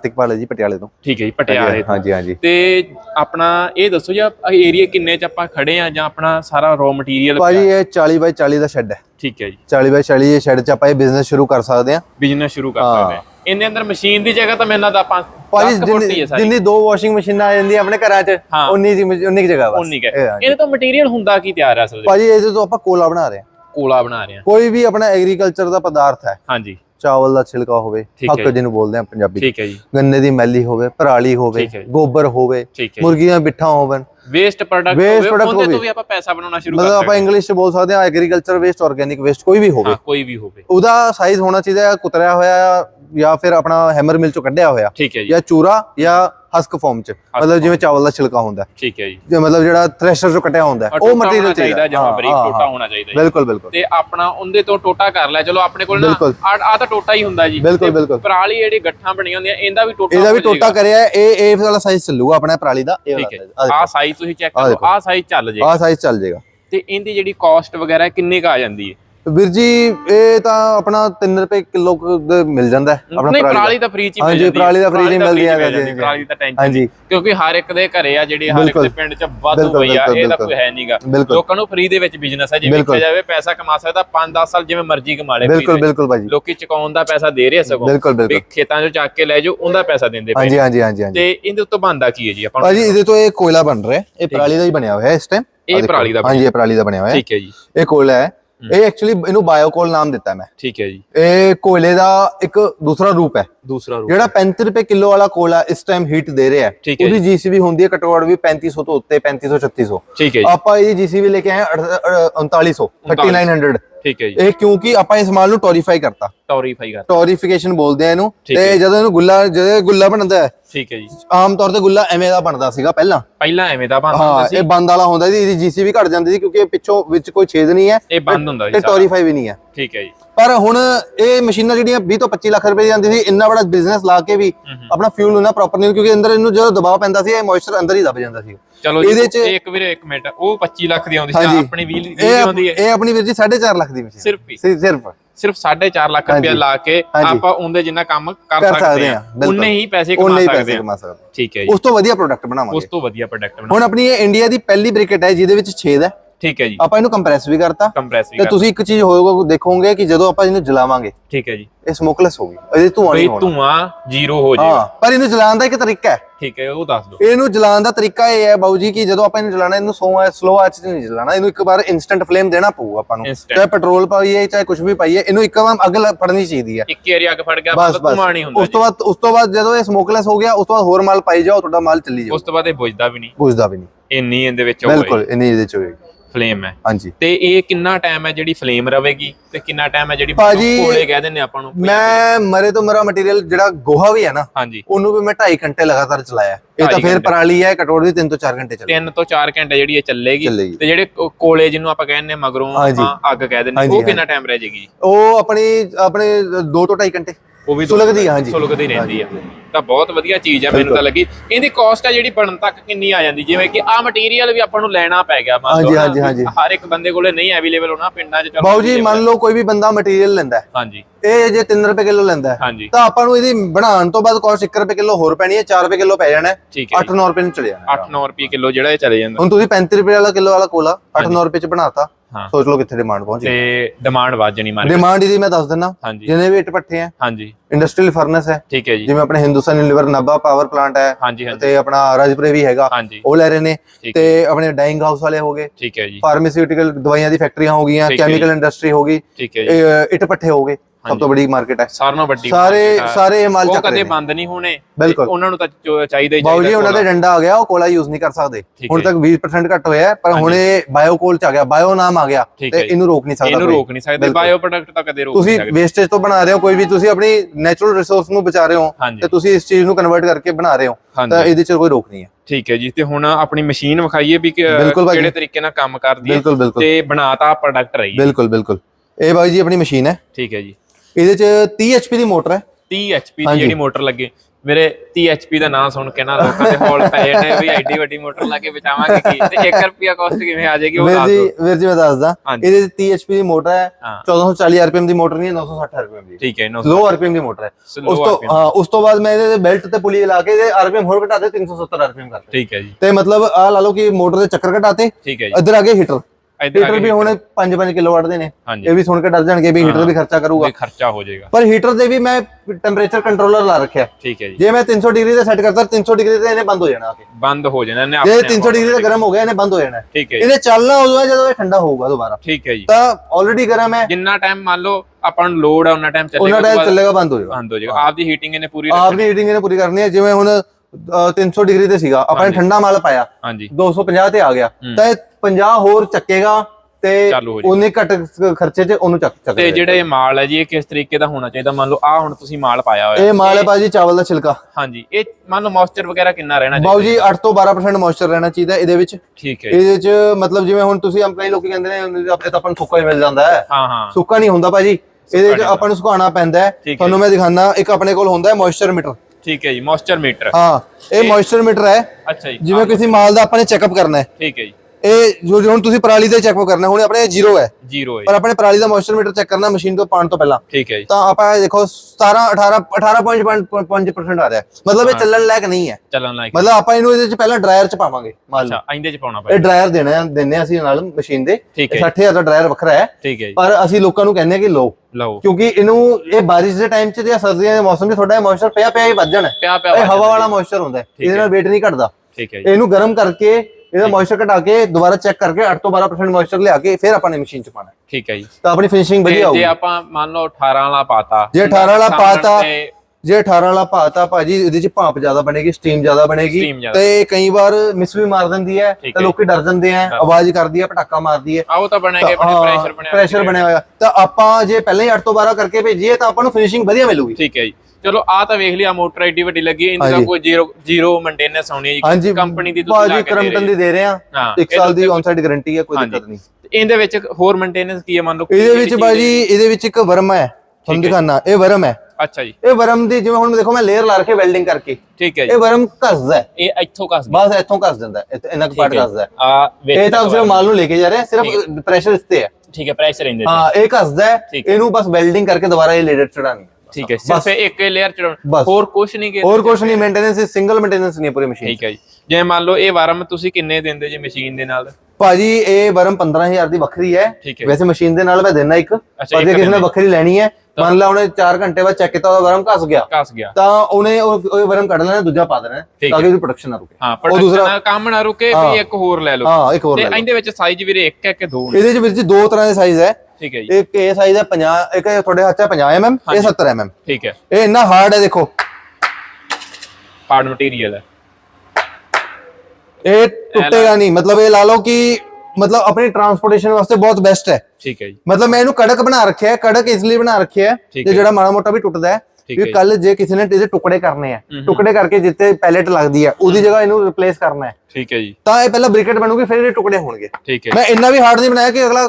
ਕਾਰਤਿਕ ਪਾਲ ਹੈ ਜੀ ਪਟਿਆਲੇ ਤੋਂ। ਠੀਕ ਹੈ ਜੀ ਪਟਿਆਲੇ ਤੋਂ। ਹਾਂਜੀ ਹਾਂਜੀ। ਤੇ ਆਪਣਾ ਇਹ ਦੱਸੋ ਜੀ ਏਰੀਆ ਕਿੰਨੇ ਚ ਆਪਾਂ ਖੜੇ ਆ ਜਾਂ ਆਪਣਾ ਸਾਰਾ ਰॉ ਮਟੀਰੀਅਲ ਭਾਜੀ ਇਹ 40 ਬਾਈ 40 ਦਾ ਸ਼ੈੱਡ ਹੈ। ਠੀਕ ਹੈ ਜੀ। 40 ਬਾਈ 40 ਇਹ ਸ਼ੈੱਡ 'ਚ ਆਪਾਂ ਇਹ ਬਿਜ਼ਨਸ ਸ਼ੁਰੂ ਕਰ ਸਕਦੇ ਹਾਂ। ਬਿਜ਼ਨਸ ਸ਼ੁਰੂ ਕਰ ਹਾਂ। ਸਕਦੇ ਆ ਇਹਦੇ ਅੰਦਰ ਮਸ਼ੀਨ ਦੀ ਜਗ੍ਹਾ ਤਾਂ ਨਾਲ ਤਾਂ ਆਪਾਂ ਭਾਜੀ 10 ਫੁੱਟ ਹੀ ਹੈ ਜਿੰਨੀ ਦੋ ਵਾਸ਼ਿੰਗ ਮਸ਼ੀਨਾਂ ਆ ਜਾਂਦੀਆਂ ਆਪਣੇ ਘਰਾਂ 'ਚ ਹਾਂ। ਉਨੀ ਦੀ ਉਨੀ ਜਗ੍ਹਾ ਬਸ। ਉਨੀ ਹੈ। ਇਹਦੇ ਤੋਂ ਮਟੀਰੀਅਲ ਹੁੰਦਾ ਕੀ ਤਿਆਰ ਹੈ ਅਸਲ ਵਿੱਚ? ਭਾਜੀ ਇਹਦੇ ਤੋਂ ਆਪਾਂ ਕੋਲਾ ਬਣਾ ਰਹੇ ਹਾਂ। ਕੋਲਾ ਬਣਾ ਰਹੇ ਆ ਕੋਈ ਵੀ ਆਪਣਾ ਐਗਰੀਕਲਚਰ ਦਾ ਪਦਾਰਥ ਹੈ। ਹਾਂਜੀ। ਚਾਵਲ ਦਾ ਛਿਲਕਾ ਹੋਵੇ ਹੱਕ ਜਿਹਨੂੰ ਬੋਲਦੇ ਆ ਪੰਜਾਬੀ 'ਚ। ਠੀਕ ਹੈ ਜੀ। ਗੰਨੇ ਦੀ ਮੈਲੀ ਹੋਵੇ ਪਰਾਲੀ ਹੋਵੇ। ਗੋਬਰ ਹੋਵੇ ਮੁਰਗੀਆਂ ਬਿੱਠਾਂ ਹੋਵਣ। ਵੇਸਟ ਪ੍ਰੋਡਕਟ ਹੋਵੇ product ਉਹਦੇ ਤੋਂ। ਵੀ ਆਪਾਂ ਪੈਸਾ ਬਣਾਉਣਾ ਸ਼ੁਰੂ ਕਰ ਮਤਲਬ ਆਪਾਂ ਇੰਗਲਿਸ਼ 'ਚ ਬੋਲ ਸਕਦੇ ਹਾਂ ਐਗਰੀਕਲਚਰ ਵੇਸਟ ਆਰਗੇਨਿਕ ਵੇਸਟ ਕੋਈ ਵੀ ਹੋਵੇ। ਹਾਂ ਕੋਈ ਵੀ ਹੋਵੇ। ਉਹਦਾ ਸਾਈਜ਼ ਹੋਣਾ ਚਾਹੀਦਾ ਹੈ ਕੁਤਰਿਆ ਹੋਇਆ ਜਾਂ ਫਿਰ ਆਪਣਾ ਹੈਮਰ ਮਿਲ ਚੋਂ ਕੱਢਿਆ ਹੋਇਆ। ਠੀਕ ਹੈ ਜੀ। ਜਾਂ ਚੂਰਾ ਜਾਂ ਹਸਕ ਫਾਰਮ 'ਚ। ਮਤਲਬ ਜਿਵੇਂ ਚਾਵਲ ਦਾ ਛਿਲਕਾ ਹੁੰਦਾ। ਠੀਕ ਹੈ ਜੀ। ਜੇ ਮਤਲਬ ਜਿਹੜਾ ਥ੍ਰੈਸ਼ਰ ਚੋਂ ਕੱਟਿਆ ਹੁੰਦਾ ਉਹ ਮਟੀਰੀਅਲ ਚਾਹੀਦਾ ਜਮਾ ਬਰੀਕ ਟੋਟਾ। ਹੋਣਾ ਚਾਹੀਦਾ ਬਿਲਕੁਲ ਬਿਲਕੁਲ। ਤੇ ਆਪਣਾ ਉਹਦੇ ਤੋਂ ਟੋਟਾ ਕਰ ਲਿਆ ਚਲੋ ਆਪਣੇ ਕੋਲ ਨਾ। ਆ ਤਾਂ ਟੋਟਾ ਹੀ ਹੁੰਦਾ ਜੀ। ਬਿਲਕੁਲ, ਬਿਲਕੁਲ। ਪਰਾਲੀ ਜਿਹੜੀ ਗੱਠਾਂ ਬਣੀਆਂ ਹੁੰਦੀਆਂ ਇਹਦਾ ਵੀ ਟੋਟਾ ਇਹਦਾ ਵੀ। ਟੋਟਾ ਕਰਿਆ ਇਹ ਇਹ ਵਾਲਾ ਸਾਈਜ਼ ਚੱਲੂਗਾ ਆਪਣਾ ਪਰਾਲੀ ਦਾ ਇਹ ਵਾਲਾ ਆ ਸਾਈਜ਼ ਤੁਸੀਂ ਚੈੱਕ ਕਰੋ। ਆ ਸਾਈਜ਼ ਚੱਲ ਜੇ। ਆਹ ਸਾਈਜ਼ ਚੱਲ ਜਾਏਗਾ ਤੇ ਇਹਦੀ ਜਿਹੜੀ ਕਾਸਟ ਵਗੈਰਾ ਕਿੰਨੇ ਕ ਆ ਜਾਂਦੀ ਹੈ? ਵੀਰ ਜੀ ਇਹ ਤਾਂ ਆਪਣਾ 3 ਰੁਪਏ ਕਿਲੋ ਦੇ ਮਿਲ ਜਾਂਦਾ ਆਪਣਾ ਨਹੀਂ ਪਰਾਲੀ ਤਾਂ ਫ੍ਰੀ ਚ ਹੀ ਮਿਲ ਜਾਂਦੀ ਹੈ। ਪਰਾਲੀ ਤਾਂ free ਚ ਮਿਲਦੀ ਹੈ, ਪਰਾਲੀ ਤਾਂ ਟੈਨਸ਼ਨ ਹਾਂਜੀ ਕਿਉਂਕਿ ਹਰ ਇੱਕ ਦੇ ਘਰੇ ਆ ਜਿਹੜੇ ਹਰ ਇੱਕ। ਦੇ ਪਿੰਡ ਚ ਵਾਧੂ ਹੋਈ ਆ ਇਹ ਤਾਂ। ਕੋਈ ਹੈ ਨਹੀਂਗਾ। ਲੋਕਾਂ ਨੂੰ ਫ੍ਰੀ ਦੇ ਵਿੱਚ ਬਿਜ਼ਨਸ ਹੈ ਜੇ। ਵੇਖਿਆ ਜਾਵੇ ਪੈਸਾ ਕਮਾ ਸਕਦਾ 5-10 ਸਾਲ ਜਿਵੇਂ ਮਰਜ਼ੀ ਕਮਾ ਲੇ ਬਿਲਕੁਲ। ਬਿਲਕੁਲ ਭਾਜੀ ਲੋਕੀ ਚੁਕਾਉਣ ਦਾ ਪੈਸਾ ਦੇ ਰਹੇ ਸਗੋਂ ਬਿਲਕੁਲ ਬਿਲਕੁਲ ਖੇਤਾਂ 'ਚੋਂ ਚੱਕ ਕੇ ਲੈ ਜਾਓ ਉਹਦਾ ਪੈਸਾ ਦਿੰਦੇ ਪਏ ਹਾਂਜੀ ਹਾਂਜੀ ਹਾਂਜੀ ਤੇ ਇਹਦੇ ਉੱਤੋਂ ਬਣਦਾ ਕੀ ਹੈ ਜੀ ਆਪਾਂ? ਭਾਜੀ ਇਹਦੇ ਤੋਂ ਇਹ ਕੋਇਲਾ ਬਣ ਰਿਹਾ ਹੈ। ਇਹ ਪਰਾਲੀ ਦਾ ਹੀ ਬਣਿਆ ਹੋਇਆ ਹੈ ਇਸ ਟਾਈਮ ਇਹ ਪਰਾਲੀ ਦਾ ਹਾਂਜੀ ਇਹ ਪਰਾਲੀ ਦਾ ਬਣਿਆ ਹੋਇਆ ਹੈ ਠੀਕ ਹੈ ਜੀ ਇਹ ਕੋਇਲਾ ਹੈ ਇਹ ਐਕਚੁਅਲੀ ਇਹਨੂੰ ਬਾਇਓਕੋਲ ਨਾਮ ਦਿੱਤਾ ਮੈਂ। ਠੀਕ ਹੈ ਜੀ। ਇਹ ਕੋਇਲੇ ਦਾ ਇੱਕ ਦੂਸਰਾ ਰੂਪ ਹੈ। ਦੂਸਰਾ ਰੂਪ ਜਿਹੜਾ 35 ਰੁਪਏ ਕਿਲੋ ਵਾਲਾ ਕੋਲਾ ਇਸ ਟਾਈਮ ਹੀਟ ਦੇ ਰਿਹਾ ਹੈ। ਉਹਦੀ ਜੀਸੀਬੀ ਹੁੰਦੀ ਹੈ ਘੱਟੋ ਘੱਟ ਵੀ 3500 ਤੋਂ ਉੱਤੇ 3500 3600 ਠੀਕ ਹੈ ਜੀ। ਆਪਾਂ ਇਹ ਜੀਸੀਬੀ ਲੈ ਕੇ ਆਏ ਹਾਂ ਅੜ- ਅੜ- 3900 3900 ਠੀਕ ਹੈ ਜੀ। ਇਹ ਕਿਉਂਕਿ ਆਪਾਂ ਇਸ ਮਾਲ ਨੂੰ ਟੋਰੀਫਾਈ ਕਰਤਾ। ਟੋਰੀਫਾਈ ਕਰ ਟੋਰੀਫਿਕੇਸ਼ਨ ਬੋਲਦੇ ਆ ਇਹਨੂੰ ਤੇ ਜਦੋਂ ਇਹਨੂੰ ਗੁੱਲਾ ਜਦੋਂ ਗੁੱਲਾ ਬਣਦਾ ਹੈ ਠੀਕ ਹੈ ਜੀ। ਆਮ ਤੌਰ ਤੇ ਗੁੱਲਾ ਐਵੇਂ ਦਾ ਬਣਦਾ ਸੀਗਾ ਪਹਿਲਾਂ। ਪਹਿਲਾਂ ਐਵੇਂ ਦਾ ਬਣਦਾ ਹੁੰਦਾ ਸੀ। ਇਹ ਬੰਦ ਵਾਲਾ ਹੁੰਦਾ ਸੀ ਇਹਦੀ ਜੀਸੀਬੀ ਘਟ ਜਾਂਦੀ ਸੀ ਕਿਉਂਕਿ ਇਹ ਪਿੱਛੋਂ ਵਿੱਚ ਕੋਈ ਛੇਦ ਨਹੀਂ ਹੈ ਇਹ ਬੰਦ ਹੁੰਦਾ ਤੇ ਸੀ ਸਾਰਾ। ਟੋਰੀਫਾਈ ਵੀ ਨਹੀਂ ਹੈ। ਠੀਕ ਹੈ ਜੀ। ਪਰ ਹੁਣ ਇਹ ਮਸ਼ੀਨਾਂ ਜਿਹੜੀਆਂ 20 ਤੋਂ 25 ਲੱਖ ਰੁਪਏ ਦੀ ਆਉਂਦੀ ਸੀ ਇੰਨਾ ਬੜਾ ਬਿਜ਼ਨਸ ਲਾ ਕੇ ਵੀ ਆਪਣਾ ਫਿਊਲ ਉਹਨਾਂ ਪ੍ਰੋਪਰ ਨਹੀਂ ਕਿਉਂਕਿ ਅੰਦਰ ਇਹਨੂੰ ਜਦੋਂ ਦਬਾਅ ਪੈਂਦਾ ਸੀ ਇਹ ਮੋਇਸਚਰ ਅੰਦਰ ਹੀ ਦਬ ਜਾਂਦਾ ਸੀ। ਚਲੋ ਜੀ ਇਹਦੇ ਚ- ਇੱਕ ਵੀਰੇ ਇੱਕ ਮਿੰਟ। ਉਹ 25 ਲੱਖ ਦੀ ਆਉਂਦੀ ਸੀ। ਆਪਣੀ 20 ਇਹ ਦੀ ਆਉਂਦੀ ਹੈ। ਇਹ ਆਪਣੀ ਵੀਰ ਜੀ 4.5 ਲੱਖ ਦੀ ਮਸ਼ੀਨ। ਸਿਰਫ ਸਿਰਫ। ਸਿਰਫ ਸਿਰਫ 4.5 ਲੱਖ। ਰੁਪਏ ਲਾ ਕੇ। ਆਪਾਂ ਉਹਦੇ ਜਿੰਨਾ ਕੰਮ ਕਰ ਸਕਦੇ ਬਿਲਕੁਲ। ਉਨੇ ਹੀ ਪੈਸੇ ਕਮਾ ਸਕਦੇ ਸਕਦੇ ਠੀਕ ਹੈ ਜੀ। ਉਸ ਤੋਂ ਵਧੀਆ ਪ੍ਰੋਡਕਟ ਬਣਾਵਾਂਗੇ। ਉਸ ਤੋਂ ਵਧੀਆ ਪ੍ਰੋਡਕਟ ਬਣਾ ਹੁਣ ਆਪਣੀ ਇਹ ਇੰਡੀਆ ਦੀ ਪਹਿਲੀ ਬ੍ਰਿਕਟ ਹੈ ਜਿਹਦੇ ਵਿੱਚ ਛੇਦ ਹੈ। ਠੀਕ ਹੈ ਜੀ। ਆਪਾਂ ਇਹਨੂੰ ਕੰਪਰੈਸ ਵੀ ਕਰਤਾ ਕੰਪਰੈਸ ਵੀ ਤੇ ਤੁਸੀਂ ਇੱਕ ਚੀਜ਼ ਹੋਏਗਾ ਦੇਖੋਗੇ ਕਿ ਜਦੋਂ ਆਪਾਂ ਇਹਨੂੰ ਜਲਾਵਾਂਗੇ ਠੀਕ ਹੈ ਜੀ। ਇਹ ਸਮੋਕਲੈਸ ਹੋਗੀ ਇਹਦੇ ਧੂਆਂ ਨਹੀਂ ਹੋਣਾ। ਧੂਆਂ ਜ਼ੀਰੋ ਹੋ ਜਾਏਗਾ। ਪਰ ਇਹਨੂੰ ਜਲਾਉਣ ਦਾ ਇੱਕ ਤਰੀਕਾ ਹੈ। ਠੀਕ ਹੈ ਉਹ ਦੱਸ ਦਿਓ। ਇਹਨੂੰ ਜਲਾਉਣ ਦਾ ਤਰੀਕਾ ਇਹ ਹੈ ਬਾਊ ਜੀ ਕਿ ਜਦੋਂ ਆਪਾਂ ਇਹਨੂੰ ਜਲਾਣਾ ਇਹਨੂੰ ਸੋ ਸਲੋ ਆਚ ਨਹੀਂ ਜਲਾਣਾ ਇਹਨੂੰ ਇੱਕ ਵਾਰ ਇਨਸਟੈਂਟ ਫਲੇਮ ਦੇਣਾ ਪਊ ਆਪਾਂ ਨੂੰ। ਚਾਹੇ ਪੈਟਰੋਲ ਪਾਈਏ ਚਾਹੇ ਕੁਝ ਵੀ ਪਾਈਏ ਇਹਨੂੰ ਇੱਕ ਵਾਰ ਅੱਗ ਫੜਨੀ ਚਾਹੀਦੀ ਹੈ। ਇੱਕ ਏਰੀਆ ਅੱਗ ਫੜ ਗਿਆ ਬਸ ਧੂਆਂ ਨਹੀਂ ਹੁੰਦਾ ਉਸ ਤੋਂ ਬਾਅਦ ਉਸ ਤੋਂ ਬਾਅਦ ਜਦੋਂ ਇਹ ਸਮੋਕਲੈਸ ਹੋ ਗਿਆ ਉਸ ਤੋਂ ਬਾਅਦ ਹੋਰ ਮਾਲ ਪਾਈ ਜਾਓ ਤੁਹਾਡਾ ਮਾਲ ਚੱਲੀ। ਜਾਊ। ਉਸ ਤੋਂ ਬਾਅਦ ਇਹ ਬੁਝਦਾ ਵੀ ਨਹੀਂ। ਪੁੱਛਦਾ ਵੀ ਨਹੀਂ। ਇੰਨੀ ਇਹਦੇ ਵਿੱਚ ਬਿਲਕੁਲ ਇੰਨੀ ਇਹਦੇ ਚ ਹੋਏਗੀ ਫਲੇਮ ਹੈ। ਹਾਂਜੀ। ਤੇ ਇਹ ਕਿੰਨਾ ਟਾਈਮ ਹੈ ਜਿਹੜੀ ਫਲੇਮ ਰਵੇਗੀ ਤੇ ਕਿੰਨਾ ਟਾਈਮ ਹੈ ਜਿਹੜੀ ਕੋਲੇ ਕਹਿ ਦਿੰਦੇ ਆਪਾਂ ਨੂੰ? ਮੈਂ ਮਰੇ ਤੋਂ ਮਰਾ ਮਟੀਰੀਅਲ ਜਿਹੜਾ ਗੋਹਾ ਵੀ ਹੈ ਨਾ ਹਾਂਜੀ। ਉਹਨੂੰ ਵੀ ਮੈਂ 2.5 ਘੰਟੇ ਲਗਾਤਾਰ ਚਲਾਇਆ ਇਹ ਤਾਂ ਫਿਰ। ਪਰਾਲੀ ਹੈ ਕਟੋਰ ਦੀ 3 ਤੋਂ 4 ਘੰਟੇ ਚੱਲੇ 3 ਤੋਂ 4 ਘੰਟੇ ਜਿਹੜੀ ਇਹ ਚੱਲੇਗੀ। ਤੇ ਜਿਹੜੇ ਕੋਲੇ ਜਿਹਨੂੰ ਆਪਾਂ ਕਹਿੰਦੇ ਮਗਰੋਂ ਅੱਗ ਕਹਿ ਹਾਂਜੀ, ਉਹ ਕਿੰਨਾ ਟਾਈਮ ਰਹਿ ਜਾਏਗੀ ਉਹ ਆਪਣੀ ਆਪਣੇ 2 ਤੋਂ 2.5 ਘੰਟੇ। ਉਹ ਵੀ ਸੁਲਗਦੀ ਹਾਂਜੀ। ਸੁਲਗਦੀ ਰਹਿੰਦੀ ਆ ਤਾਂ ਬਹੁਤ ਵਧੀਆ ਚੀਜ਼ ਆ ਮੈਨੂੰ ਤਾਂ ਲੱਗੀ। ਇਹਦੀ ਕਾਸਟ ਆ ਜਿਹੜੀ ਬਣਨ ਤੱਕ ਕਿੰਨੀ ਆ ਜਾਂਦੀ ਜਿਵੇਂ ਕਿ ਆ ਮਟੀਰੀਅਲ ਵੀ ਆਪਾਂ ਨੂੰ ਲੈਣਾ ਪੈ ਗਿਆ ਮੰਨ ਲਓ ਹਾਂਜੀ, ਹਾਂਜੀ, ਹਾਂਜੀ। ਹਰ ਇੱਕ ਬੰਦੇ ਕੋਲੇ ਨਹੀਂ ਅਵੇਲੇਬਲ ਹੋਣਾ ਪਿੰਡਾਂ 'ਚ ਚਲੋ ਬਾਊ ਜੀ ਮੰਨ ਲਓ ਕੋਈ ਵੀ ਬੰਦਾ ਮਟੀਰੀਅਲ ਲੈਂਦਾ ਹੈ। ਹਾਂਜੀ। ਇਹ ਜੇ 3 ਰੁਪਏ ਕਿਲੋ ਲੈਂਦਾ ਤਾਂ ਆਪਾਂ ਨੂੰ ਇਹਦੀ ਬਣਾਉਣ ਤੋਂ ਬਾਅਦ ਕਾਸਟ 1 ਰੁਪਏ ਕਿਲੋ ਹੋਰ ਪੈਣੀ ਹੈ 4 ਰੁਪਏ ਕਿਲੋ ਪੈ ਜਾਣਾ ਹੈ ਠੀਕ ਹੈ 8-9 ਰੁਪਏ ਨੂੰ ਚਲੇ ਜਾਣਾ। 8-9 ਰੁਪਏ ਕਿਲੋ ਜਿਹੜਾ ਇਹ ਚਲੇ ਜਾਂਦਾ। ਹੁਣ ਤੁਸੀਂ 35 ਰੁਪਏ ਵਾਲਾ ਕਿਲੋ ਵਾਲਾ ਕੋਲਾ 8-9 ਰੁਪਏ ਚ ਬਣਾਤਾ। ਸੋਚ ਲਓ ਕਿੱਥੇ ਡਿਮਾਂਡ ਪਹੁੰਚ। ਗਈ ਤੇ ਡਿਮਾਂਡ ਵੱਧ ਜਣੀ ਮਾਰਕੀਟ ਡਿਮਾਂਡ ਇਹਦੀ ਮੈਂ ਦੱਸ ਦਿੰਦਾ ਜਿੰਨੇ ਵੀ ਇੱਟ ਪੱਠੇ ਹੈ ਹਾਂਜੀ। ਇੰਡਸਟਰੀਅਲ ਫਰਨੈਸ ਹੈ। ਠੀਕ ਹੈ ਜੀ। ਜਿਵੇਂ ਆਪਣੇ Hindustan Unilever Nabha power plant ਹੈ ਤੇ ਆਪਣਾ ਰਾਜਪੁਰੇ ਵੀ ਹੈਗਾ। ਉਹ ਲੈ ਰਹੇ ਨੇ ਤੇ ਆਪਣੇ ਡਾਈਂਗ ਹਾਊਸ ਵਾਲੇ ਹੋ ਗਏ। ਠੀਕ ਹੈ ਜੀ। ਫਾਰਮਾਸਿਊਟੀਕਲ ਦਵਾਈਆਂ ਦੀ ਫੈਕਟਰੀਆਂ ਹੋ ਗਈਆਂ। ਕੈਮੀਕਲ ਇੰਡਸਟਰੀ ਹੋ ਗਈ ਠੀਕ ਹੈ ਜੀ। ਇਹ ਇੱਟ ਪੱਠੇ ਹੋ ਗਏ। ਸਭ ਤੋਂ ਵੱਡੀ ਮਾਰਕੀਟ ਹੈ ਸਾਰਿਆਂ ਨਾਲੋਂ ਵੱਡੀ ਸਾਰੇ। ਸਾਰੇ ਇਹ ਮਾਲ ਚੱਕ ਰਹੇ ਕਦੇ ਬੰਦ ਨਹੀਂ ਹੋਣੇ। ਉਹਨਾਂ ਨੂੰ ਤਾਂ ਚਾਹੀਦਾ ਹੀ ਜੀ ਚਾਹੀਦਾ ਉਹਨਾਂ ਦੇ ਡੰਡਾ ਆ ਗਿਆ ਉਹ ਕੋਲਾ ਯੂਜ਼ ਨਹੀਂ ਕਰ ਸਕਦੇ ਹੁਣ ਤੱਕ 20% ਘੱਟ ਹੋਇਆ ਪਰ ਹੁਣ ਇਹ ਬਾਇਓ ਕੋਲ ਚ ਆ ਗਿਆ ਬਾਇਓ ਨਾਮ ਆ ਗਿਆ ਤੇ। ਇਹਨੂੰ ਰੋਕ ਨਹੀਂ ਸਕਦਾ ਇਹਨੂੰ। ਰੋਕ ਨਹੀਂ ਸਕਦੇ। ਬਾਇਓ ਪ੍ਰੋਡਕਟ ਤਾਂ ਕਦੇ ਰੋਕ ਨਹੀਂ ਤੁਸੀਂ ਸਕਦੇ ਵੇਸਟੇਜ ਤੋਂ ਬਣਾ ਰਹੇ ਹੋ ਕੋਈ ਵੀ ਤੁਸੀਂ ਆਪਣੀ ਨੈਚੁਰਲ ਰਿਸੋਰਸ ਨੂੰ ਬਚਾ ਰਹੇ ਹੋ। ਤੇ ਤੁਸੀਂ ਇਸ ਚੀਜ਼ ਨੂੰ ਕਨਵਰਟ ਕਰਕੇ ਬਣਾ ਰਹੇ ਹੋ ਤਾਂ ਇਹਦੇ ਚ ਕੋਈ ਰੋਕ ਨਹੀਂ ਹੈ ਠੀਕ ਹੈ ਜੀ ਤੇ ਹੁਣ ਆਪਣੀ ਮਸ਼ੀਨ ਵਿਖਾਈਏ ਵੀ। ਕਿਹੜੇ ਤਰੀਕੇ ਨਾਲ ਕੰਮ ਕਰਦੀ ਹੈ ਤੇ ਬਣਾਤਾ ਪ੍ਰੋਡਕਟ ਰਹੀ। ਬਿਲਕੁਲ ਬਿਲਕੁਲ ਇਹ ਬਾਈ ਜੀ ਆਪਣੀ ਮਸ਼ੀਨ ਹੈ ਠੀਕ ਹੈ ਜੀ ਇਹਦੇ ਚ 30 HP ਦੀ ਮੋਟਰ ਹੈ। 30 HP ਦੀ। ਜਿਹੜੀ ਮੋਟਰ ਲੱਗੇ। ਮੇਰੇ 30 HP ਦਾ ਨਾਮ ਸੁਣ ਕੇ ਨਾ ਲੋਕਾਂ ਦੇ ਹੌਲ ਪੈ ਜਾਣੇ ਵੀ ਐਡੀ ਵੱਡੀ ਮੋਟਰ ਲਾ ਕੇ ਬਚਾਵਾਂਗੇ ਕੀ? ਤੇ 1 ਰੁਪਿਆ ਕਾਸਟ ਕਿਵੇਂ ਆ ਜਾਏਗੀ ਉਹ ਦੱਸ ਦਿਓ। ਵੀਰ ਜੀ ਮੈਂ ਦੱਸਦਾ। ਇਹਦੇ 'ਚ 30 HP ਦੀ ਮੋਟਰ ਹੈ। ਹਾਂ। 1440 rpm ਦੀ ਮੋਟਰ ਨਹੀਂ ਹੈ 960 rpm ਦੀ। ਠੀਕ ਹੈ ਨੋ ਲੋ rpm ਦੀ ਮੋਟਰ ਹੈ। ਉਸ ਤੋਂ ਉਸ ਤੋਂ ਬਾਅਦ ਮੈਂ ਇਹਦੇ ਬੈਲਟ ਤੇ ਪੁਲੀ ਲਾ ਕੇ ਇਹਦੇ rpm ਹੋਰ ਘਟਾ ਦੇ 370 rpm ਕਰਤੇ ਠੀਕ ਹੈ ਜੀ। ਤੇ ਮਤਲਬ ਆ ਲਾ ਲਓ ਕਿ ਮੋਟਰ ਦੇ ਚੱਕਰ ਘਟਾਤੇ। ਠੀਕ ਹੈ ਜੀ। ਇੱਧਰ ਆ ਗਏ ਹੀਟਰ। ਹੀਟਰ ਵੀ ਹੁਣ 5-5 ਕਿਲੋਵਾਟ ਦੇ ਨੇ। ਇਹ ਵੀ ਸੁਣ ਕੇ ਡਰ ਜਾਣਗੇ ਵੀ ਹੀਟਰ ਵੀ ਖਰਚਾ ਕਰੂਗਾ। ਵੀ ਖਰਚਾ ਹੋ ਜਾਏਗਾ। ਪਰ ਹੀਟਰ ਦੇ ਵੀ ਮੈਂ ਟੈਂਪਰੇਚਰ ਕੰਟਰੋਲਰ ਲਾ ਰੱਖਿਆ। ਠੀਕ ਹੈ ਜੀ। ਜੇ ਮੈਂ 300 ਡਿਗਰੀ ਤੇ ਸੈੱਟ ਕਰਤਾ 300 ਡਿਗਰੀ ਤੇ ਇਹਨੇ ਬੰਦ ਹੋ ਜਾਣਾ ਬੰਦ ਹੋ ਜਾਣਾ ਨੇ ਜੇ ਆਪਣੇ 300 ਡਿਗਰੀ ਤੇ ਗਰਮ ਹੋ ਗਿਆ ਇਹਨੇ ਬੰਦ ਹੋ ਜਾਣਾ। ਠੀਕ ਹੈ ਜੀ। ਇਹਨੇ ਚੱਲਣਾ ਉਦੋਂ ਹੈ ਜਦੋਂ ਇਹ ਠੰਡਾ ਹੋਊਗਾ ਦੁਬਾਰਾ। ਠੀਕ ਹੈ ਜੀ। ਤਾਂ ਆਲਰੇਡੀ ਗਰਮ ਹੈ ਜਿੰਨਾ ਟਾਈਮ ਮੰਨ ਲਓ ਆਪਾਂ ਨੂੰ ਲੋਡ ਆ ਉਹਨਾਂ ਟਾਈਮ ਚੱਲੇਗਾ ਉਹਨਾਂ ਟਾਈਮ ਚੱਲੇਗਾ ਬੰਦ ਹੋ ਜਾਏਗਾ ਬੰਦ ਹੋ ਜਾਏਗਾ। ਆਪਦੀ ਹੀਟਿੰਗ ਇਹਨੇ ਪੂਰੀ ਆਪਣੀ ਹੀਟਿੰਗ ਇਹਨੇ ਪੂਰੀ ਕਰਨੀ ਹੈ। ਜਿਵੇਂ ਹੁਣ ਅ, 300 ਡਿਗਰੀ ਤੇ ਸੀਗਾ। ਆਪਾਂ ਨੇ ਠੰਡਾ ਮਾਲ ਪਾਇਆ। ਹਾਂਜੀ। 250 ਤੇ ਆ ਗਿਆ। ਤਾਂ 50 ਹੋਰ ਚੱਕੇਗਾ ਤੇ ਚਾਲੂ ਹੋ ਉਹਨੇ ਘੱਟ ਖਰਚੇ 'ਚ ਉਹਨੂੰ ਚੱਕ ਚੱਕ ਤੇ ਜਿਹੜੇ ਇਹ ਮਾਲ ਹੈ ਜੀ ਇਹ ਕਿਸ ਤਰੀਕੇ ਦਾ ਹੋਣਾ ਚਾਹੀਦਾ? ਮੰਨ ਲਓ ਆ ਹੁਣ ਤੁਸੀਂ ਮਾਲ ਪਾਇਆ ਹੋਇਆ। ਇਹ ਮਾਲ ਹੈ ਭਾਜੀ ਚਾਵਲ ਦਾ ਛਿਲਕਾ। ਹਾਂਜੀ ਇਹ ਮੰਨ ਲਓ ਮੋਇਸਚਰ ਵਗੈਰਾ ਕਿੰਨਾ ਰਹਿਣਾ ਬਾਊ ਜੀ 8 ਤੋਂ 12% ਮੋਇਸਚਰ ਰਹਿਣਾ ਚਾਹੀਦਾ ਇਹਦੇ ਵਿੱਚ। ਠੀਕ ਹੈ ਜੀ। ਇਹਦੇ 'ਚ ਮਤਲਬ ਜਿਵੇਂ ਹੁਣ ਤੁਸੀਂ ਕਈ ਲੋਕੀ ਕਹਿੰਦੇ ਨੇ ਇਹ ਤਾਂ ਆਪਾਂ ਨੂੰ ਸੁੱਕਾ ਹੀ ਮਿਲ ਜਾਂਦਾ ਹੈ। ਹਾਂ ਹਾਂ। ਸੁੱਕਾ ਨਹੀਂ ਹੁੰਦਾ ਭਾਜੀ। ਇਹਦੇ 'ਚ ਆਪਾਂ ਨੂੰ ਸੁਕਾਉਣਾ ਪੈਂਦਾ ਹੈ। ਤੁਹਾਨੂੰ ਮੈਂ ਦਿਖਾਣਾ ਇੱਕ ਆਪਣੇ ਕੋਲ ਹੁੰਦਾ ਹੈ ਮੋਇਸਚਰ ਮੀਟਰ ਠੀਕ ਹੈ ਜੀ ਮੋਇਸਚਰ ਮੀਟਰ ਹਾਂ ਇਹ ਮੋਇਸਚਰ ਮੀਟਰ ਹੈ। ਅੱਛਾ ਜੀ। ਜਿਵੇਂ ਕਿਸੇ ਮਾਲ ਦਾ ਆਪਾਂ ਨੇ ਚੈੱਕਅਪ ਕਰਨਾ ਹੈ। ਠੀਕ ਹੈ ਜੀ। ਇਹ ਜੋ ਜੋ ਹੁਣ ਤੁਸੀਂ ਪਰਾਲੀ ਦੇ ਚੈੱਕਅਪ ਕਰਨਾ ਹੁਣ ਆਪਣੇ ਜ਼ੀਰੋ ਹੈ। ਜ਼ੀਰੋ ਹੈ। ਪਰ ਆਪਣੇ ਪਰਾਲੀ ਦਾ ਮੋਇਸਚਰ ਮੀਟਰ ਚੈੱਕ ਕਰਨਾ ਮਸ਼ੀਨ ਤੋਂ ਪਾਉਣ ਤੋਂ ਪਹਿਲਾਂ। ਠੀਕ ਹੈ ਜੀ। ਤਾਂ ਆਪਾਂ ਇਹ ਦੇਖੋ 17 18 18.5% ਆ ਰਿਹਾ। ਹੈ। ਮਤਲਬ ਇਹ ਚੱਲਣ ਲਾਇਕ ਨਹੀਂ ਹੈ। ਚੱਲਣ ਲਾਇਕ ਮਤਲਬ ਆਪਾਂ ਇਹਨੂੰ ਇਹਦੇ ਚ ਪਹਿਲਾਂ ਡਰਾਇਰ ਚ ਪਾਵਾਂਗੇ ਮਾਲ ਨੂੰ। ਅੱਛਾ ਇੰਦੇ ਚ ਪਾਉਣਾ ਇਹ ਪਏ ਡਰਾਇਰ ਦੇਣਾ ਹੈ ਦਿੰਨੇ ਹਾਂ ਅਸੀਂ ਨਾਲ ਮਸ਼ੀਨ ਦੇ। ਠੀਕ ਹੈ 60000 ਦਾ ਡਰਾਇਰ ਵੱਖਰਾ ਹੈ। ਠੀਕ ਹੈ ਜੀ। ਪਰ ਅਸੀਂ ਲੋਕਾਂ ਨੂੰ ਕਹਿੰਦੇ ਹਾਂ ਕਿ ਲਓ। ਲਓ। ਕਿਉਂਕਿ ਇਹਨੂੰ ਇਹ ਬਾਰਿਸ਼ ਦੇ ਟਾਈਮ ਚ ਜਾਂ ਸਰਦੀਆਂ ਦੇ ਮੌਸਮ 'ਚ ਥੋੜਾ ਮੋਇਸਚਰ ਪਿਆ ਪਿਆ ਹੀ ਵੱਧ ਜਾਣਾ ਹੈ। ਪਿਆ ਪਿਆ ਇਹ ਹਵਾ ਵਾਲਾ ਮੋਇਸਚਰ ਹੁੰਦਾ ਹੈ ਇਹਦੇ ਨਾਲ weight ਨਹੀਂ ਘਟਦਾ। ਠੀਕ ਹੈ ਜੀ। ਇਹਨੂੰ ਗਰਮ ਕਰਕੇ ਇਹਦਾ ਮੋਇਸਚਰ ਘਟਾ ਕੇ ਦੁਬਾਰਾ ਚੈੱਕ ਕਰਕੇ 8 ਤੋਂ 12% ਮੋਇਸਚਰ ਲਿਆ ਕੇ ਫਿਰ ਆਪਾਂ ਨੇ ਮਸ਼ੀਨ 'ਚ ਪਾਣਾ। ਠੀਕ ਹੈ ਜੀ। ਤਾਂ ਆਪਣੀ ਫਿਨਿਸ਼ਿੰਗ ਵਧੀਆ ਜੇ ਆਊਗੀ ਆਪਾਂ ਮੰਨ ਲਓ 18 ਵਾਲਾ ਪਾਤਾ ਜੇ 18 ਵਾਲਾ ਪਾਤਾ ਜੇ 18 ਵਾਲਾ ਪਾਤਾ ਭਾਜੀ ਇਹਦੇ ਚ ਭਾਪ ਜ਼ਿਆਦਾ ਬਣੇਗੀ ਸਟੀਮ ਜ਼ਿਆਦਾ ਬਣੇਗੀ Steam ਜ਼ਿਆਦਾ। ਤੇ ਕਈ ਵਾਰ ਮਿਸ ਵੀ ਮਾਰ ਦਿੰਦੀ ਹੈ ਠੀਕ ਤੇ ਹੈ। ਲੋਕੀ ਡਰ ਜਾਂਦੇ ਆ ਆਵਾਜ਼ ਕਰਦੀ ਹੈ ਪਟਾਕਾ ਮਾਰਦੀ ਹੈ। ਆਓ ਤਾਂ ਬਣੇਗੇ ਬਣੇ ਪ੍ਰੈਸ਼ਰ ਬਣਿਆ ਪ੍ਰੈਸ਼ਰ ਬਣਿਆ ਹੋਇਆ। ਤਾਂ ਆਪਾਂ ਜੇ ਪਹਿਲਾਂ ਹੀ 8 ਤੋਂ 12 ਕਰਕੇ ਭੇਜੀਏ ਤਾਂ ਆਪਾਂ ਨੂੰ ਫਿਨਿਸ਼ਿੰਗ ਵਧੀਆ ਮਿਲੂਗੀ। ਠੀਕ ਹੈ ਜੀ। ਚਲੋ ਆ ਤਾਂ ਵੇਖ ਲਿਆ ਮੋਟਰ ਐਡੀ ਵੱਡੀ ਲੱਗੀ ਹੈ, ਤਾਂ ਹਾਂਜੀ। ਕੋਈ ਜ਼ੀਰੋ ਜ਼ੀਰੋ ਮੇਨਟੇਨੈਂਸ ਹੋਣੀ ਹੈ ਹਾਂਜੀ ਜੀ ਕੰਪਨੀ ਦੀ ਤੁਸੀਂ ਭਾਜੀ ਲਾ ਕੇ ਦੇ ਕਰਮਟਨ ਰਹੇ ਦੀ ਦੇ ਰਹੇ ਆ ਹਾਂ, 1 ਸਾਲ ਦੀ ਔਨ ਸਾਈਡ ਗਾਰੰਟੀ ਹੈ ਕੋਈ। ਦਿੱਕਤ ਨਹੀਂ। ਇਹਦੇ ਵਿੱਚ ਹੋਰ ਮੇਨਟੇਨੈਂਸ ਕੀ ਹੈ ਮੰਨ ਲਓ ਇਹਦੇ ਵਿੱਚ ਭਾਜੀ ਇਹਦੇ ਵਿੱਚ ਇੱਕ ਵਰਮ ਹੈ। ਤੁਹਾਨੂੰ ਦਿਖਾਣਾ ਇਹ ਵਰਮ ਹੈ। ਅੱਛਾ ਜੀ। ਇਹ ਵਰਮ ਦੀ ਜਿਵੇਂ ਹੁਣ ਦੇਖੋ ਮੈਂ ਲੇਅਰ ਲਾ ਰੱਖੀ ਵੈਲਡਿੰਗ ਕਰਕੇ। ਠੀਕ ਹੈ ਜੀ। ਇਹ ਵਰਮ ਘਸਦਾ ਹੈ। ਇਹ ਇੱਥੋਂ ਕਸ ਬਸ ਇੱਥੋਂ ਘਸ ਦਿੰਦਾ ਇੰਨਾ ਕੁ ਪਾਰਟ ਘਸਦਾ ਆ ਇਹ ਤਾਂ ਸਿਰਫ ਮਾਲ ਨੂੰ ਲੈ ਕੇ ਜਾ ਰਿਹਾ ਸਿਰਫ ਪ੍ਰੈਸ਼ਰ ਇਸ ਤੇ ਹੈ। ਠੀਕ ਹੈ ਪ੍ਰੈਸ਼ਰ ਇਹਦੇ ਤੇ। ਹਾਂ ਇਹ ਘਸਦਾ। ਇਹਨੂੰ ਬਸ ਵੈਲਡਿੰਗ ਕਰਕੇ ਦੁਬਾਰਾ ਇਹ ਲੇਡਰ ਚੜਾਣੀ ਠੀਕ ਹੈ ਸਿਰਫ ਇੱਕ ਲੇਅਰ ਚੜਾਉਣ। ਹੋਰ ਕੁਝ ਨਹੀਂ ਕਿ ਹੋਰ ਕੁਝ ਨਹੀਂ ਮੇਨਟੇਨੈਂਸ ਸਿੰਗਲ ਮੇਨਟੇਨੈਂਸ ਨਹੀਂ ਪੂਰੀ ਮਸ਼ੀਨ ਠੀਕ ਹੈ ਜੀ। ਜੇ ਮੰਨ ਲਓ ਇਹ ਵਰਮ ਤੁਸੀਂ ਕਿੰਨੇ ਦਿੰਦੇ ਜੀ ਮਸ਼ੀਨ ਦੇ ਨਾਲ? ਭਾਜੀ ਇਹ ਵਰਮ 15000 ਦੀ ਵੱਖਰੀ ਹੈ। ਵੈਸੇ ਮਸ਼ੀਨ ਦੇ ਨਾਲ ਮੈਂ ਦੇਣਾ ਇੱਕ। ਪਰ ਜੇ ਕਿਸੇ ਨੇ। ਵੱਖਰੀ ਲੈਣੀ ਹੈ ਮੰਨ ਲਾ ਉਹਨੇ 4 ਘੰਟੇ ਬਾਅਦ ਚੈੱਕ ਕੀਤਾ ਉਹਦਾ ਵਰਮ ਘਸ ਗਿਆ। ਕਸ ਗਿਆ। ਤਾਂ ਉਹਨੇ ਉਹ ਵਰਮ ਕੱਢ ਲੈਣਾ ਦੂਜਾ ਪਾ ਦੇਣਾ ਹੈ, ਤਾਂ ਕਿ ਉਹਦੀ ਪ੍ਰੋਡਕਸ਼ਨ ਨਾ ਰੁਕੇ। ਹਾਂ ਪ੍ਰੋਡਕਸ਼ਨ ਕੰਮ ਨਾ ਰੁਕੇ ਵੀ ਇੱਕ ਹੋਰ ਲੈ ਲਓ। ਹਾਂ ਇੱਕ ਹੋਰ ਤੇ ਲੈ ਲਓ। ਇਹਦੇ ਵਿੱਚ ਸਾਈਜ਼ ਵੀਰੇ ਇੱਕ ਹੈ ਕਿ ਦੋ ਇਹਦੇ ਵਿੱਚ ਦੋ ਤਰ੍ਹਾਂ ਦੇ ਸਾਈਜ਼ ਹੈ। ਠੀਕ ਹੈ ਜੀ। ਇੱਕ ਇਹ ਸਾਈਜ਼ ਹੈ 50 ਇੱਕ ਤੁਹਾਡੇ ਹੱਥ 'ਚ 50 mm ਇਹ 70 mm ਠੀਕ ਹੈ। ਇਹ ਇੰਨਾ ਹਾਰਡ ਹੈ ਦੇਖੋ। ਹਾਰਡ ਮਟੀਰੀਅਲ ਹੈ। ਇਹ ਟੁੱਟੇਗਾ ਨਹੀਂ। ਮਤਲਬ ਇਹ ਲਾ ਲਓ ਕਿ ਮਤਲਬ ਆਪਣੀ ਟਰਾਂਸਪੋਰਟੇਸ਼ਨ ਵਾਸਤੇ ਬਹੁਤ ਬੈਸਟ ਹੈ। ਠੀਕ ਹੈ ਜੀ। ਮਤਲਬ ਮੈਂ ਇਹਨੂੰ ਕੜਕ ਬਣਾ ਰੱਖਿਆ ਹੈ ਕੜਕ ਇਸ ਲਈ ਬਣਾ ਰੱਖਿਆ ਹੈ ਤੇ ਜਿਹੜਾ ਮਾੜਾ ਮੋਟਾ ਵੀ ਟੁੱਟਦਾ ਹੈ ਵੀ ਕੱਲ ਜੇ। ਕਿਸੇ ਨੇ ਇਹਦੇ ਟੁਕੜੇ ਕਰਨੇ ਆ ਟੁਕੜੇ ਕਰਕੇ ਜਿੱਥੇ ਪੈਲੇਟ ਲੱਗਦੀ ਹੈ ਉਹਦੀ ਜਗ੍ਹਾ ਇਹਨੂੰ ਰਿਪਲੇਸ ਕਰਨਾ ਹੈ। ਠੀਕ ਹੈ ਜੀ। ਤਾਂ ਇਹ ਪਹਿਲਾਂ ਬ੍ਰਿਕਟ ਬਣੂਗੀ ਫਿਰ ਇਹਦੇ ਟੁਕੜੇ ਹੋਣਗੇ। ਠੀਕ ਹੈ। ਮੈਂ ਇੰਨਾ ਵੀ ਹਾਰਡ ਨਹੀਂ ਬਣਾਇਆ ਕਿ ਅਗਲਾ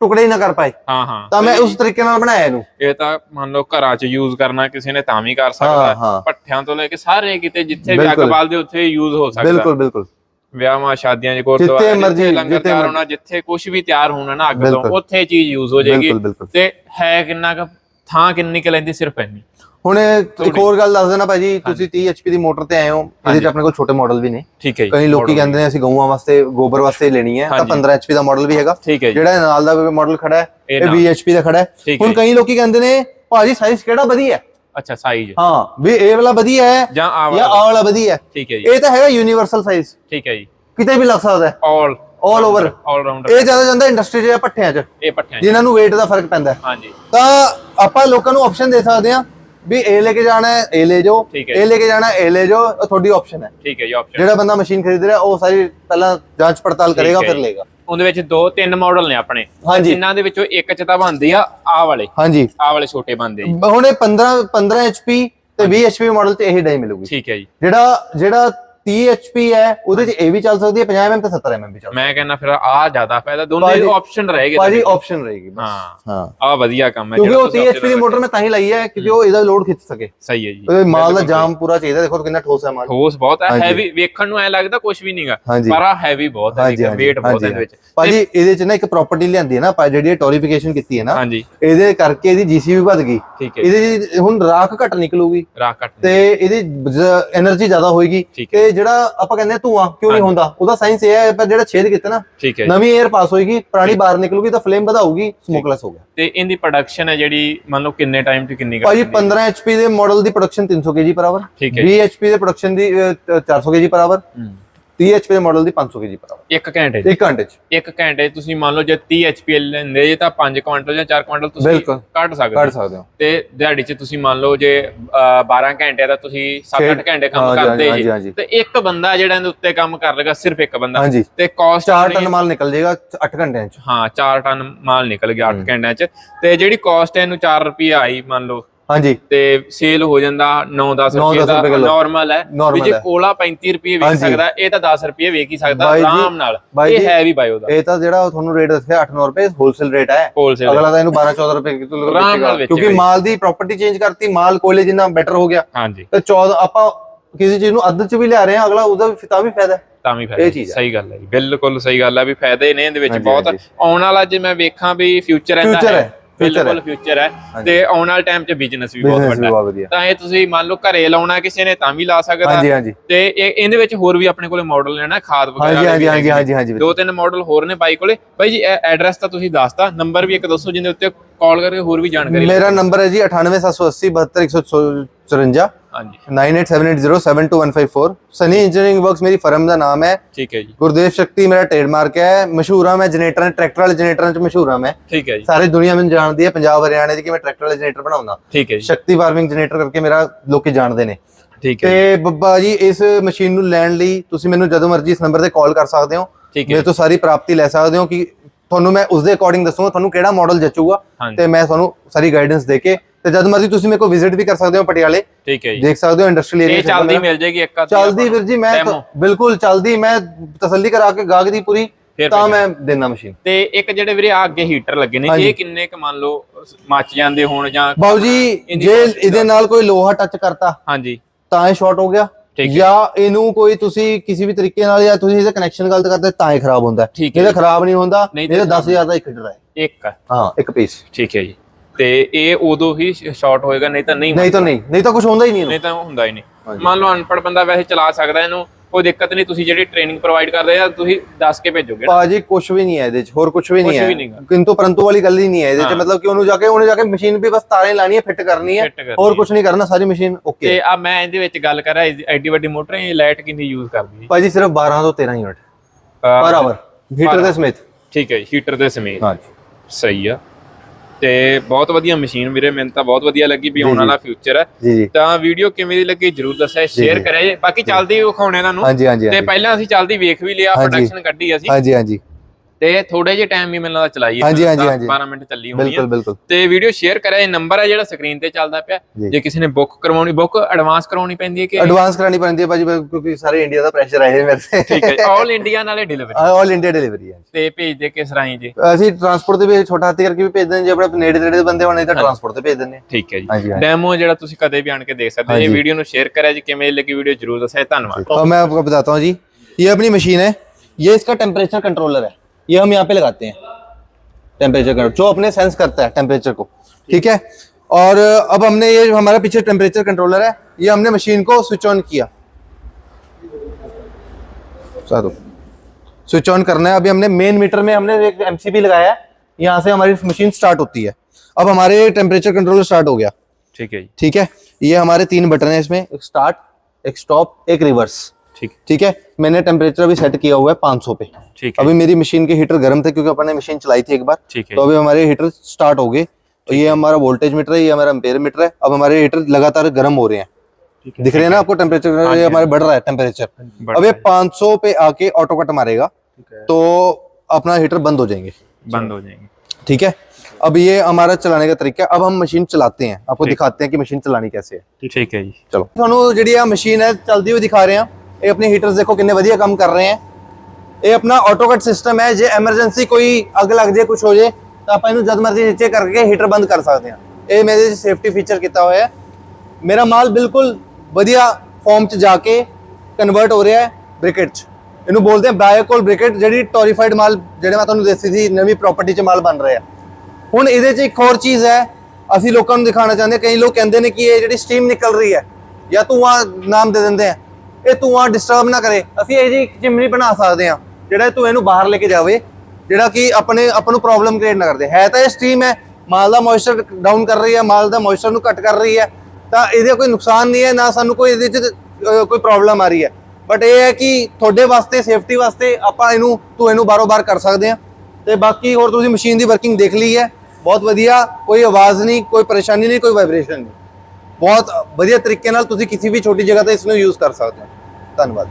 ਟੁਕੜੇ ਹੀ ਨਾ ਕਰ ਪਾਏ। ਹਾਂ ਹਾਂ। ਤਾਂ ਮੈਂ ਉਸ ਤਰੀਕੇ ਨਾਲ ਬਣਾਇਆ ਇਹਨੂੰ। ਇਹ ਤਾਂ ਮੰਨ ਲਓ ਘਰਾਂ 'ਚ ਯੂਜ਼ ਕਰਨਾ ਕਿਸੇ ਨੇ ਤਾਂ ਵੀ ਕਰ ਸਕਦਾ। ਹਾਂ। ਪੱਠਿਆਂ ਤੋਂ ਲੈ ਕੇ ਸਾਰੇ ਕਿਤੇ ਜਿੱਥੇ ਵੀ ਅੱਗ। ਬਾਲਦੇ ਉੱਥੇ ਯੂਜ਼ ਹੋ ਸਕਦਾ। ਬਿਲਕੁਲ ਬਿਲਕੁਲ। ਵਿਆਹਾਂ ਸ਼ਾਦੀਆਂ 'ਚ ਗੁਰਦੁਆਰੇ ਜਿੱਥੇ ਲੰਗਰ। ਹੋਣਾ ਜਿੱਥੇ ਕੁਝ ਵੀ ਤਿਆਰ ਹੋਣਾ ਨਾ ਅੱਗ ਤੋਂ। ਉੱਥੇ ਚੀਜ਼ ਯੂਜ਼ ਹੋ ਜਾਏਗੀ। ਤੇ ਹੈ ਕਿੰਨਾ ਕੁ ਥਾਂ ਕਿੰਨੀ ਕੁ ਲੈਂਦੀ ਸਿਰਫ ਇੰਨੀ। ਹੁਣ ਇੱਕ ਹੋਰ ਗੱਲ ਦੱਸ ਦੇਣਾ ਭਾਜੀ ਤੁਸੀਂ 30 HP ਦੀ ਮੋਟਰ ਤੇ ਆਏ ਹੋ ਇਹਦੇ ਚ ਆਪਣੇ ਕੋਲ ਛੋਟੇ ਮਾਡਲ ਵੀ ਨੇ। ਠੀਕ ਹੈ ਜੀ ਕਈ ਲੋਕੀ ਕਹਿੰਦੇ ਨੇ ਅਸੀਂ ਗਊਆਂ ਵਾਸਤੇ ਗੋਬਰ ਵਾਸਤੇ ਲੈਣੀ ਹੈ ਤਾਂ 15 HP ਦਾ ਮਾਡਲ ਵੀ ਹੈਗਾ। ਜਿਹੜਾ ਨਾਲ ਦਾ ਮਾਡਲ ਖੜਾ ਹੈ ਇਹ ਇਹ 20 HP ਦਾ ਖੜਾ ਹੈ। ਹੁਣ ਕਈ ਲੋਕੀ ਕਹਿੰਦੇ ਨੇ ਭਾਜੀ ਸਾਈਜ਼ ਕਿਹੜਾ ਵਧੀਆ ਹੈ? ਅੱਛਾ ਸਾਈਜ਼ ਹਾਂ ਵੀ ਇਹ ਵਾਲਾ ਵਧੀਆ ਹੈ ਜਾਂ ਆ ਜਾਂ ਵਾਲਾ। ਆਹ ਵਾਲਾ ਵਧੀਆ ਹੈ। ਠੀਕ ਹੈ ਜੀ। ਇਹ ਤਾਂ ਹੈਗਾ ਯੂਨੀਵਰਸਲ ਸਾਈਜ਼ ਠੀਕ ਹੈ ਜੀ। ਕਿਤੇ ਵੀ ਲੱਗ ਸਕਦਾ ਹੈ। ਆਲ ਆਲ ਓਵਰ ਆਲ ਰਾਉਂਡਰ ਇਹ ਜ਼ਿਆਦਾ ਜਾਂਦਾ ਇੰਡਸਟਰੀ ਜਾਂ ਪੱਠਿਆਂ 'ਚ। ਇਹ ਪੱਠਿਆਂ। ਜਿਨ੍ਹਾਂ ਨੂੰ weight ਦਾ ਫ਼ਰਕ ਪੈਂਦਾ ਹੈ। ਹਾਂਜੀ। ਤਾਂ ਆਪਾਂ ਲੋਕਾਂ ਨੂੰ ਆਪਸ਼ਨ ਦੇ ਸਕਦੇ ਹਾਂ ਵੀ ਇਹ ਲੈ ਕੇ ਜਾਣਾ ਹੈ ਇਹ ਲੈ ਜਾਓ। ਇਹ ਲੈ ਕੇ ਜਾਣਾ ਹੈ, ਇਹ ਲੈ ਜਾਓ ਤੁਹਾਡੀ ਆਪਸ਼ਨ ਹੈ। ਠੀਕ ਹੈ ਜੀ ਆਪਸ਼ਨ ਜਿਹੜਾ ਬੰਦਾ ਮਸ਼ੀਨ ਖਰੀਦ ਰਿਹਾ ਉਹ ਸਾਰੀ ਪਹਿਲਾਂ ਜਾਂਚ ਪੜਤਾਲ ਕਰੇਗਾ ਫਿਰ ਜੀ। ਉਹਦੇ ਵਿੱਚ ਦੋ ਤਿੰਨ ਮਾਡਲ ਨੇ ਆਪਣੇ। ਹਾਂਜੀ। ਜਿਨ੍ਹਾਂ ਦੇ ਵਿੱਚੋਂ ਇੱਕ ਚ ਤਾਂ ਬਣਦੇ ਆ ਆਹ ਵਾਲੇ। ਹਾਂਜੀ। ਆਹ ਵਾਲੇ ਛੋਟੇ ਬਣਦੇ ਆ ਹੁਣ ਇਹ 15 15 HP ਤੇ 20 HP ਮਾਡਲ ਤੇ ਇਹੀ ਡਾਈ ਮਿਲੂਗੀ। ਠੀਕ ਹੈ ਜੀ। ਜਿਹੜਾ ਜਿਹੜਾ 30 HP ਹੈ ਉਹਦੇ ਚ ਇਹ ਵੀ ਚੱਲ ਸਕਦੀ ਹੈ 50 mm ਤੇ 70 mm ਵੀ ਚੱਲ ਮੈਂ ਕਹਿੰਦਾ ਫਿਰ ਆ ਜ਼ਿਆਦਾ ਫਾਇਦਾ ਦੋਨੇ ਆਪਸ਼ਨ ਰਹੇਗੇ ਭਾਜੀ ਆਪਸ਼ਨ ਰਹੇਗੀ ਹਾਂ। ਹਾਂ। ਆ ਵਧੀਆ ਕੰਮ ਹੈ ਕਿਉਂਕਿ ਉਹ 30 ਦੀ ਮੋਟਰ ਮੈਂ ਤਾਂ ਹੀ ਲਈ ਹੈ ਕਿ ਜੋ ਇਹਦਾ ਲੋਡ ਖਿੱਚ ਸਕੇ। ਸਹੀ ਹੈ ਜੀ। ਮਾਲ ਦਾ ਜਾਮ ਪੂਰਾ ਚਾਹੀਦਾ ਦੇਖੋ ਕਿੰਨਾ ਠੋਸ ਹੈ ਮਾਲ। ਠੋਸ ਬਹੁਤ ਹੈ ਹੈਵੀ ਵੇਖਣ ਨੂੰ ਐ ਲੱਗਦਾ ਕੁਝ ਵੀ ਨਹੀਂਗਾ ਪਰ ਆ ਹੈਵੀ ਬਹੁਤ ਹੈ ਜੀ weight ਬਹੁਤ ਹੈ ਇਹਦੇ ਵਿੱਚ। ਭਾਜੀ ਇਹਦੇ ਚ ਨਾ ਇੱਕ ਪ੍ਰਾਪਰਟੀ ਲਿਆਂਦੀ ਹੈ ਨਾ ਆਪਾਂ ਜਿਹੜੀ ਟੋਰੀਫਿਕੇਸ਼ਨ ਕੀਤੀ ਹੈ ਨਾ ਇਹਦੇ ਕਰਕੇ ਇਹਦੀ ਜੀਸੀਬੀ ਵੱਧ ਗਈ। ਇਹਦੇ ਹੁਣ ਰਾਖ ਘਟ ਨਿਕਲੂਗੀ। ਰਾਖ ਘਟ ਤੇ ਇਹਦੀ એનર્ਜੀ ਜ਼ਿਆਦਾ ਹੋਏਗੀ। ਤੇ ਜਿਹੜਾ ਆਪਾਂ ਕਹਿੰਦੇ ਆ ਧੂਆਂ ਕਿਉਂ ਨਹੀਂ ਹੁੰਦਾ? ਉਹਦਾ ਸਾਇੰਸ ਇਹ ਹੈ ਪਰ ਜਿਹੜਾ ਛੇਦ ਕੀਤਾ ਨਾ ਠੀਕ ਹੈ ਜੀ। ਨਵੀਂ 에ਅਰ ਪਾਸ ਹੋਏਗੀ ਪੁਰਾਣੀ ਬਾਹਰ ਨਿਕਲੂਗੀ ਤਾਂ ਫਲੇਮ ਵਧਾਊਗੀ ਸਮੋਕਲੈਸ ਹੋ ਗਿਆ। ਤੇ ਇਹਦੀ ਪ੍ਰੋਡਕਸ਼ਨ ਹੈ ਜਿਹੜੀ ਮੰਨ ਲਓ ਕਿੰਨੇ ਟਾਈਮ ਤੇ ਕਿੰਨੀ ਭਾਜੀ ਕਰਦੀ 15 HP ਦੇ ਮਾਡਲ ਦੀ ਪ੍ਰੋਡਕਸ਼ਨ 300 kg ਪਰ ਆਵਰ ਠੀਕ ਹੈ 20 HP ਦੇ ਪ੍ਰੋਡਕਸ਼ਨ ਦੀ ਅ, 400 kg ਪਰ ਆਵਰ 30 HP ਦੇ ਮਾਡਲ ਦੀ 500 kg ਪਰ ਆਵਰ ਇੱਕ ਘੰਟੇ 'ਚ। ਇੱਕ ਘੰਟੇ ਚ। ਇੱਕ ਘੰਟੇ 'ਚ ਤੁਸੀਂ ਮੰਨ ਲਓ ਜੇ 30 ਐਚਪੀ ਲੈਂਦੇ ਜੇ ਤਾਂ 5 ਕੁਇੰਟਲ ਜਾਂ 4 ਕੁਇੰਟਲ ਤੁਸੀਂ। ਕੱਢ ਸਕਦੇ ਕੱਢ। ਸਕਦੇ ਹੋ। ਤੇ ਦਿਹਾੜੀ 'ਚ ਤੁਸੀਂ ਮੰਨ ਲਓ ਜੇ ਅ, 12 ਘੰਟੇ ਦਾ ਤੁਸੀਂ 7-8 ਛੇ- ਘੰਟੇ ਕੰਮ ਕਰਦੇ ਜੀ। ਤੇ ਇੱਕ ਬੰਦਾ ਜਿਹੜਾ ਇਹਦੇ ਉੱਤੇ ਕੰਮ ਕਰ ਲੇਗਾ ਸਿਰਫ ਇੱਕ ਬੰਦਾ। ਤੇ ਕਾਸਟ 4 ਟਨ ਮਾਲ ਨਿਕਲ ਜਾਏਗਾ 8 ਘੰਟਿਆਂ ਚ। ਹਾਂ 4 ਟਨ ਮਾਲ ਨਿਕਲ ਗਿਆ 8 ਘੰਟਿਆਂ 'ਚ। ਤੇ ਜਿਹੜੀ ਕਾਸਟ ਹੈ ਇਹਨੂੰ 4 ਰੁਪਏ ਆਈ ਮੰਨ ਲਓ। ਹਾਂਜੀ। ਤੇ ਸੇਲ ਹੋ ਜਾਂਦਾ 9-10 ਨੌ ਰੁਪਏ ਦਾ। ਨਾਰਮਲ ਹੈ। ਵੀ ਜੇ। ਕੋਲਾ 35 ਰੁਪਏ ਵੇਚ। ਸਕਦਾ ਇਹ ਤਾਂ 10 ਰੁਪਏ ਵੇਚ ਹੀ ਸਕਦਾ ਆਰਾਮ ਨਾਲ। ਇਹ ਹੈ ਵੀ ਬਾਇਓ ਦਾ। ਇਹ ਤਾਂ ਜਿਹੜਾ ਤੁਹਾਨੂੰ ਰੇਟ ਦੱਸਿਆ 8-9 ਰੁਪਏ ਹੋਲਸੇਲ ਰੇਟ ਹੈ। ਅਗਲਾ ਤਾਂ ਇਹਨੂੰ 12-14 ਰੁਪਏ ਵੇਚੇਗਾ। ਵੇਚੇਗਾ ਕਿਉਂਕਿ। ਮਾਲ ਦੀ ਪ੍ਰਾਪਰਟੀ ਚੇਂਜ ਕਰਤੀ ਮਾਲ ਕੋਲੇ ਜਿੰਨਾ ਬੈਟਰ ਹੋ ਗਿਆ। ਹਾਂਜੀ। ਤੇ 14 ਆਪਾਂ ਕਿਸੇ ਚੀਜ਼ ਨੂੰ ਅੱਧ ਚ ਵੀ ਲਿਆ ਰਹੇ ਹਾਂ ਅਗਲਾ ਉਹਦਾ ਵੀ ਤਾਂ ਵੀ ਫਾਇਦਾ ਤਾਂ ਵੀ ਇਹ ਫਾਇਦਾ। ਸਹੀ ਗੱਲ ਹੈ ਬਿਲਕੁਲ ਸਹੀ ਗੱਲ ਹੈ ਵੀ ਫਾਇਦੇ ਨੇ ਇਹਦੇ ਵਿੱਚ ਬਹੁਤ। ਆਉਣ ਵਾਲਾ ਜੇ ਮੈਂ ਵੇਖਾਂ ਵੀ ਫਿਊਚਰ ਇਹਦਾ ਹੈ। ਬਿਲਕੁਲ ਹੈ। ਫਿਊਚਰ ਹੈ। ਤੇ ਆਉਣ ਵਾਲੇ ਟਾਈਮ 'ਚ ਬਿਜ਼ਨਸ ਵੀ ਬਹੁਤ ਵੱਡਾ। ਵਧੀਆ। ਤਾਂ ਇਹ ਤੁਸੀਂ ਮੰਨ ਲਓ ਘਰੇ ਲਾਉਣਾ ਕਿਸੇ ਨੇ ਤਾਂ ਵੀ ਲਾ ਸਕਦਾ। ਹਾਂਜੀ ਹਾਂਜੀ। ਤੇ ਇਹ ਇਹਦੇ ਵਿੱਚ ਹੋਰ ਵੀ ਆਪਣੇ ਕੋਲੇ ਮਾਡਲ ਨਾ ਖਾਦ ਵਗੈਰਾ ਹਾਂਜੀ ਹਾਂਜੀ ਹਾਂਜੀ। ਹਾਂਜੀ ਦੋ ਤਿੰਨ ਮਾਡਲ ਹੋਰ ਨੇ ਬਾਈ ਕੋਲੇ। ਬਾਈ ਜੀ ਐਡਰੈਸ ਤਾਂ ਤੁਸੀਂ ਦੱਸਤਾ। ਨੰਬਰ ਵੀ ਇੱਕ ਦੱਸੋ ਜਿਹਦੇ ਉੱਤੇ ਕਾਲ ਕਰਕੇ ਹੋਰ ਵੀ ਜਾਣਕਾਰੀ ਮੇਰਾ ਨੰਬਰ ਹੈ ਜੀ 98780 72154 ਹਾਂਜੀ 9878072154 ਸਨੀ ਇੰਜੀਨੀਅਰਿੰਗ ਵਰਕਸ ਮੇਰੀ ਫਰਮ ਦਾ ਨਾਮ ਹੈ ਠੀਕ ਹੈ ਜੀ ਗੁਰਦੇਵ ਸ਼ਕਤੀ ਮੇਰਾ ਟ੍ਰੇਡਮਾਰਕ ਹੈ ਮਸ਼ਹੂਰ ਹਾਂ ਮੈਂ ਜਨਰੇਟਰ ਟਰੈਕਟਰ ਵਾਲੇ ਜਨਰੇਟਰਾਂ ਚ ਮਸ਼ਹੂਰ ਹਾਂ ਮੈਂ ਠੀਕ ਹੈ ਜੀ ਸਾਰੀ ਦੁਨੀਆ ਮੈਨੂੰ ਜਾਣਦੀ ਹੈ ਪੰਜਾਬ ਹਰਿਆਣਾ ਦੀ ਕਿ ਮੈਂ ਟਰੈਕਟਰ ਵਾਲੇ ਜਨਰੇਟਰ ਬਣਾਉਂਦਾ ਠੀਕ ਹੈ ਜੀ ਸ਼ਕਤੀ ਫਾਰਮਿੰਗ ਜਨਰੇਟਰ ਕਰਕੇ ਮੇਰਾ ਲੋਕੀ ਜਾਣਦੇ ਨੇ ਠੀਕ ਹੈ ਤੇ ਬੱਬਾ ਜੀ ਇਸ ਮਸ਼ੀਨ ਨੂੰ ਲੈਣ ਲਈ ਤੁਸੀਂ ਮੈਨੂੰ ਜਦੋਂ ਮਰਜ਼ੀ ਇਸ ਨੰਬਰ ਤੇ ਕਾਲ ਕਰ ਸਕਦੇ ਹੋ ਮੇਰੇ ਤੋਂ ਸਾਰੀ ਪ੍ਰਾਪਤੀ ਲੈ ਸਕਦੇ ਹੋ ਕਿ ਤੁਹਾਨੂੰ ਮੈਂ ਉਸ ਦੇ ਅਕੋਰਡਿੰਗ ਦੱਸੂਗਾ ਤੁਹਾਨੂੰ ਕਿਹੜਾ ਮਾਡਲ ਜਚੂਗਾ ਤੇ ਮੈਂ ਤੁਹਾਨੂੰ ਸਾਰੀ ਗਾਈਡੈਂਸ ਦੇ ਕੇ ਤੇ ਜਦ ਮਰਜ਼ੀ ਤੁਸੀਂ ਮੇਰੇ ਕੋਲ ਵਿਜ਼ਿਟ ਵੀ ਕਰ ਸਕਦੇ ਹੋ ਪਟਿਆਲੇ। ਠੀਕ ਹੈ ਜੀ। ਦੇਖ ਸਕਦੇ ਹੋ ਇੰਡਸਟਰੀਅਲ ਏਰੀਆ ਚੱਲਦੀ ਮਿਲ ਜਾਏਗੀ ਇੱਕ ਅੱਧੀ ਚੱਲਦੀ ਵੀਰ ਜੀ ਮੈਂ ਬਿਲਕੁਲ ਚੱਲਦੀ ਮੈਂ ਤਸੱਲੀ ਕਰਾ ਕੇ ਗਾਹਕ ਦੀ ਪੂਰੀ ਤਾਂ ਮੈਂ ਦੇਣਾ ਮਸ਼ੀਨ ਤੇ ਇੱਕ ਜਿਹੜੇ ਵੀਰੇ ਆ ਅੱਗੇ ਹੀਟਰ ਲੱਗੇ ਨੇ। ਇਹ ਕਿੰਨੇ ਕ ਮੰਨ ਲਓ ਮੱਚ ਜਾਂਦੇ ਹੋਣ ਜਾਂ ਬਾਊ ਜੀ ਜੇ ਇਹਦੇ ਨਾਲ ਕੋਈ ਲੋਹਾ ਟੱਚ ਕਰਤਾ ਹਾਂਜੀ। ਤਾਂ ਇਹ ਸ਼ਾਰਟ ਹੋ ਗਿਆ। ਜਾਂ ਇਹਨੂੰ ਕੋਈ ਤੁਸੀਂ ਕਿਸੇ ਵੀ ਤਰੀਕੇ ਨਾਲ ਜਾਂ ਤੁਸੀਂ ਇਹਦਾ ਕਨੈਕਸ਼ਨ ਗਲਤ ਕਰਦੇ ਤਾਂ ਇਹ ਖਰਾਬ ਹੁੰਦਾ। ਇਹਦਾ ਖਰਾਬ ਨਹੀਂ ਹੁੰਦਾ ਇਹਦਾ ਤਾਂ 10000 ਦਾ ਇੱਕ ਹੀਟਰ ਹੈ। ਇੱਕ। ਹਾਂ ਇੱਕ ਪੀਸ ਠੀਕ ਹੈ ਜੀ। ਤੇ ਇਹ ਉਦੋਂ ਹੀ ਸ਼ਾਰਟ ਹੋਏਗਾ ਨਹੀਂ ਤਾਂ ਨਹੀਂ ਨਹੀਂ ਤਾਂ ਨਹੀਂ ਨਹੀਂ ਤਾਂ ਕੁਝ ਹੁੰਦਾ ਹੀ ਨਹੀਂ ਨਹੀਂ ਤਾਂ ਹੁੰਦਾ ਹੀ ਨਹੀਂ। ਮੰਨ ਲਓ ਅਨਪੜ੍ਹ ਬੰਦਾ ਵੈਸੇ ਚਲਾ ਸਕਦਾ ਇਹਨੂੰ ਕੋਈ ਦਿੱਕਤ ਨਹੀਂ ਤੁਸੀਂ ਜਿਹੜੀ ਟ੍ਰੇਨਿੰਗ ਪ੍ਰੋਵਾਈਡ ਕਰਦੇ ਆ ਤੁਸੀਂ ਦੱਸ ਕੇ ਭੇਜੋਗੇ ਬਾਜੀ ਕੁਝ ਵੀ ਨਹੀਂ ਹੈ ਇਹਦੇ ਚ ਹੋਰ ਕੁਝ ਵੀ ਨਹੀਂ ਹੈ। ਕਿੰਤੂ ਪਰੰਤੂ ਵਾਲੀ ਗੱਲ ਹੀ ਨਹੀਂ ਹੈ ਇਹਦੇ ਚ ਹਾਂ। ਮਤਲਬ ਕਿ ਉਹਨੂੰ ਜਾ ਕੇ ਉਹਨੇ ਜਾ ਕੇ ਮਸ਼ੀਨ ਵੀ ਬਸ ਤਾਰੇ ਲਾਣੀ ਹੈ ਫਿੱਟ ਕਰਨੀ ਹੈ ਹੋਰ। ਕੁਝ ਨਹੀਂ ਕਰਨਾ ਸਾਰੀ ਮਸ਼ੀਨ ਓਕੇ ਤੇ ਆ ਮੈਂ ਇਹਦੇ ਵਿੱਚ ਗੱਲ ਕਰਾਂ ਐਡੀ ਵੱਡੀ ਮੋਟਰ ਇਹ ਲਾਈਟ ਕਿੰਨੀ ਯੂਜ਼ ਕਰਦੀ ਹੈ? ਭਾਜੀ ਸਿਰਫ 12 ਤੋਂ 13 ਯੂਨਿਟ ਪਰ ਆਵਰ ਹੀਟਰ ਦੇ ਸਮੇਤ। ਠੀਕ ਹੈ ਹੀਟਰ ਦੇ ਸਮੇਤ। ਹਾਂਜੀ। ਸਹੀ ਆ। ਤੇ ਬਹੁਤ ਵਧੀਆ ਮਸ਼ੀਨ ਵੀਰੇ ਮੈਨੂੰ ਤਾਂ ਬਹੁਤ ਵਧੀਆ ਲੱਗੀ ਵੀ ਆਉਣ ਵਾਲਾ ਫਿਊਚਰ ਹੈ। ਤਾਂ ਵੀਡੀਓ ਕਿਵੇਂ ਦੀ ਲੱਗੀ ਜਰੂਰ ਦੱਸਿਆ ਸ਼ੇਅਰ ਕਰਿਆ ਜੇ। ਬਾਕੀ ਚੱਲਦੀ ਵਿਖਾਉਣੇ ਤੁਹਾਨੂੰ। ਤੇ ਪਹਿਲਾਂ ਅਸੀਂ ਚੱਲਦੀ ਵੇਖ ਵੀ ਲਿਆ। ਪ੍ਰੋਡਕਸ਼ਨ ਕੱਢੀ ਅਸੀਂ। ਹਾਂਜੀ ਹਾਂਜੀ। ਤੇ ਥੋੜੇ ਜਿਹੇ ਟਾਈਮ ਵੀ ਮੈਨੂੰ ਲੱਗਦਾ ਚਲਾਈ ਹਾਂਜੀ, ਹਾਂਜੀ, ਹਾਂਜੀ। 12 ਮਿੰਟ ਚੱਲੀ ਹੋਣੀ ਬਿਲਕੁਲ ਹੈ ਬਿਲਕੁਲ ਤੇ ਵੀਡੀਓ ਸ਼ੇਅਰ ਕਰਿਆ ਇਹ ਨੰਬਰ ਹੈ ਜਿਹੜਾ ਸਕਰੀਨ ਤੇ ਚੱਲਦਾ ਪਿਆ ਜੀ। ਜੇ ਕਿਸੇ ਨੇ ਬੁੱਕ ਕਰਵਾਉਣੀ ਬੁੱਕ ਐਡਵਾਂਸ ਕਰਾਉਣੀ ਪੈਂਦੀ ਹੈ ਕਿ ਐਡਵਾਂਸ ਕਰਾਣੀ ਪੈਂਦੀ ਹੈ ਭਾਜੀ ਕਿਉਂਕਿ ਸਾਰੇ ਇੰਡੀਆ ਦਾ ਪ੍ਰੈਸ਼ਰ ਆਏ ਮੇਰੇ ਤੇ ਠੀਕ ਹੈ ਆਲ ਇੰਡੀਆ ਨਾਲੇ ਡਿਲੀਵਰੀ ਆਲ ਇੰਡੀਆ ਡਿਲੀਵਰੀ ਹੈ ਤੇ ਭੇਜ ਦੇ ਕਿਸ ਰਾਹੀਂ ਜੀ ਅਸੀਂ ਟਰਾਂਸਪੋਰਟ ਤੇ ਵੀ ਛੋਟਾ ਹਾਥੀ ਕਰਕੇ ਵੀ ਭੇਜ ਦਿੰਦੇ ਜੇ ਆਪਣੇ ਨੇੜੇ ਤੇੜੇ ਦੇ ਬੰਦੇ ਹੋਣੇ ਤਾਂ ਟਰਾਂਸਪੋਰਟ ਤੇ ਭੇਜ ਦਿੰਦੇ ਹਾਂ। ਠੀਕ ਹੈ ਜੀ ਹਾਂਜੀ ਹਾਂਜੀ ਡੈਮੋ ਜਿਹੜਾ ਤੁਸੀਂ ਕਦੇ ਵੀ ਆਣ ਕੇ ਦੇਖ ਸਕਦੇ ਹੋ ਇਹ ਵੀਡੀਓ ਨੂੰ ਸ਼ੇਅਰ ਕਰਿਆ ਜੀ ਕਿਵੇਂ ਲੱਗੀ ਵੀਡੀਓ जरूर ਦੱਸਿਆ ਧੰਨਵਾਦ और मैं आपको बताता हूँ जी ये अपनी मशीन है ये इसका टेम्परेचर कंट्रोलर है ये हम यहाँ पे लगाते हैं। टेम्परेचर कंट्रोल जो अपने सेंस करता है टेम्परेचर को। ठीक है? और अब हमने ये हमारा पीछे टेम्परेचर कंट्रोलर है ये हमने मशीन को स्विच ऑन किया। स्विच ऑन करना है। अभी हमने मेन मीटर में हमने एक एमसीबी लगाया है। यहाँ से हमारी मशीन स्टार्ट होती है। अब हमारे टेम्परेचर कंट्रोलर स्टार्ट हो गया। ठीक है ठीक है? ये हमारे तीन बटन है इसमें। एक स्टार्ट एक स्टॉप एक रिवर्स ठीक ठीक है? मैंने टेम्परेचर अभी सेट किया हुआ है 500 पे। ठीक अभी मेरी मशीन के हीटर गर्म थे क्योंकि अपने मशीन चलाई थी एक बार। ठीक है। तो अभी हमारे हीटर स्टार्ट हो गए तो ये हमारा वोल्टेज मीटर है ये हमारा अम्पेयर मीटर है। अब हमारे हीटर लगातार गर्म हो रहे हैं। दिख रहे हैं ना आपको टेम्परेचर हाँ हाँ हमारे बढ़ रहा है टेम्परेचर अब ये पाँच पे आके ऑटो कट मारेगा। तो अपना हीटर बंद हो जाएँगे। बंद हो जाएँगे। ठीक है? अब ये हमारा चलाने का तरीका अब हम मशीन चलाते हैं। आपको दिखाते हैं कि मशीन चलानी कैसे है। ठीक है जी। चलो। तो थोड़ी मशीन है चलती हुई दिखा रहे हैं। ਇਹ ਆਪਣੇ ਹੀਟਰਸ ਦੇਖੋ ਕਿੰਨੇ ਵਧੀਆ ਕੰਮ ਕਰ ਰਹੇ ਹੈ। ਇਹ ਆਪਣਾ ਆਟੋ ਕੱਟ ਸਿਸਟਮ ਹੈ, ਜੇ ਐਮਰਜੈਂਸੀ ਕੋਈ ਅੱਗ ਲੱਗ ਜੇ ਕੁਝ ਹੋ ਜੇ, ਤਾਂ ਆਪਾਂ ਇਹਨੂੰ ਜਦ ਮਰਜ਼ੀ ਨੀਚੇ ਕਰਕੇ ਹੀਟਰ ਬੰਦ ਕਰ ਸਕਦੇ ਹਾਂ। ਇਹ ਮੇਰੇ ਸੇਫਟੀ ਫੀਚਰ ਕੀਤਾ ਹੋਇਆ ਹੈ। ਮੇਰਾ ਮਾਲ ਬਿਲਕੁਲ ਵਧੀਆ ਫਾਰਮ 'ਚ ਜਾ ਕੇ ਕਨਵਰਟ ਹੋ ਰਿਹਾ ਹੈ ਬ੍ਰਿਕਟ 'ਚ। ਇਹਨੂੰ ਬੋਲਦੇ ਆ ਬਾਇਓਕੋਲ ਬ੍ਰਿਕਟ, ਜਿਹੜੀ ਟੋਰੀਫਾਈਡ ਮਾਲ, ਜਿਹੜੇ ਮੈਂ ਤੁਹਾਨੂੰ ਦੱਸੀ ਸੀ, ਨਵੀਂ ਪ੍ਰਾਪਰਟੀ 'ਚ ਮਾਲ ਬਣ ਰਿਹਾ ਹੁਣ ਇਹਦੇ 'ਚ ਇੱਕ ਹੋਰ ਚੀਜ਼ ਹੈ, ਅਸੀਂ ਲੋਕਾਂ ਨੂੰ ਦਿਖਾਉਣਾ ਚਾਹੁੰਦੇ ਹਾਂ। ਕਈ ਲੋਕ ਕਹਿੰਦੇ ਨੇ ਕਿ ਇਹ ਜਿਹੜੀ ਸਟੀਮ ਨਿਕਲ ਰਹੀ ਹੈ, ਜਾਂ ਤੂੰ ਧੂਆਂ ਨਾਮ ਦੇ ਦਿੰਦੇ ਆ। ਇਹ ਧੂਆਂ ਡਿਸਟਰਬ ਨਾ ਕਰੇ। ਅਸੀਂ ਇਹ ਜੀ ਚਿਮਨੀ ਬਣਾ ਸਕਦੇ ਹਾਂ, ਜਿਹੜਾ ਇਹ ਧੂਏ ਨੂੰ ਬਾਹਰ ਲੈ ਕੇ ਜਾਵੇ, ਜਿਹੜਾ ਕਿ ਆਪਣੇ ਆਪਾਂ ਨੂੰ ਪ੍ਰੋਬਲਮ ਕ੍ਰੀਏਟ ਨਾ ਕਰਦੇ। ਹੈ ਤਾਂ ਇਹ ਸਟੀਮ ਹੈ, ਮਾਲ ਦਾ ਮੋਇਸਚਰ ਡਾਊਨ ਕਰ ਰਹੀ ਹੈ, ਮਾਲ ਦਾ ਮੋਇਸਚਰ ਨੂੰ ਘੱਟ ਕਰ ਰਹੀ ਹੈ। ਤਾਂ ਇਹਦੇ ਕੋਈ ਨੁਕਸਾਨ ਨਹੀਂ ਹੈ, ਨਾ ਸਾਨੂੰ ਕੋਈ ਇਹਦੇ 'ਚ ਕੋਈ ਪ੍ਰੋਬਲਮ ਆ ਰਹੀ ਹੈ। ਬਟ ਇਹ ਹੈ ਕਿ ਤੁਹਾਡੇ ਵਾਸਤੇ ਸੇਫਟੀ ਵਾਸਤੇ ਆਪਾਂ ਇਹਨੂੰ ਧੂਏ ਨੂੰ ਬਾਰੋ ਬਾਰ ਕਰ ਸਕਦੇ ਹਾਂ। ਤੇ ਬਾਕੀ ਹੋਰ ਤੁਸੀਂ ਮਸ਼ੀਨ ਦੀ ਵਰਕਿੰਗ ਦੇਖ ਲਈ ਹੈ। ਬਹੁਤ ਵਧੀਆ, ਕੋਈ ਆਵਾਜ਼ ਨਹੀਂ, ਕੋਈ ਪਰੇਸ਼ਾਨੀ ਨਹੀਂ, ਕੋਈ ਵਾਈਬ੍ਰੇਸ਼ਨ ਨਹੀਂ। ਬਹੁਤ ਵਧੀਆ ਤਰੀਕੇ ਨਾਲ ਤੁਸੀਂ ਕਿਸੇ ਵੀ ਛੋਟੀ ਜਗ੍ਹਾ ਤੇ ਇਸ ਨੂੰ ਯੂਜ਼ ਕਰ ਸਕਦੇ ਹੋ। ਧੰਨਵਾਦ।